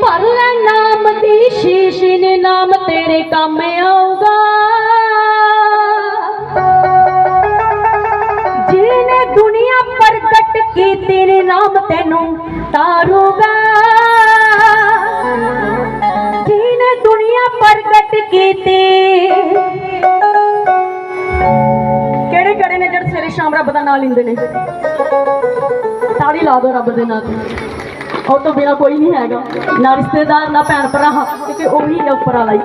ਭਰ ਲੈ ਨਾਮ ਦੀ ਸ਼ੀਸ਼ ਨੇ ਨਾਮ ਤੇਰੇ ਕੰਮ ਆਊਗਾ। ਜਿਹਨੇ ਦੁਨੀਆ ਪ੍ਰਗਟ ਕੀਤੀ ਨੇ ਨਾਮ ਤੈਨੂੰ ਤਾਰੂਗਾ। ਜਿਹਨੇ ਦੁਨੀਆ ਪ੍ਰਗਟ ਕੀਤੀ ਕਿਹੜੇ ਕਿਹੜੇ ਨੇ ਜਿਹੜੇ ਸਵੇਰੇ ਸ਼ਾਮ ਰੱਬ ਦਾ ਨਾਮ ਲੈਂਦੇ ਨੇ? ਤਾੜੀ ਲਾ ਦੋ ਰੱਬ ਦੇ ਨਾਂ ਤੇ। ਉਹ ਤੋਂ ਬਿਨਾ ਕੋਈ ਨਹੀਂ ਹੈਗਾ। ਨਾ ਰਿਸ਼ਤੇਦਾਰ, ਨਾ ਭੈਣ ਭਰਾ ਕਿਉਂਕਿ ਉਹੀ ਹੈ ਉੱਪਰ ਵਾਲਾ ਹੀ।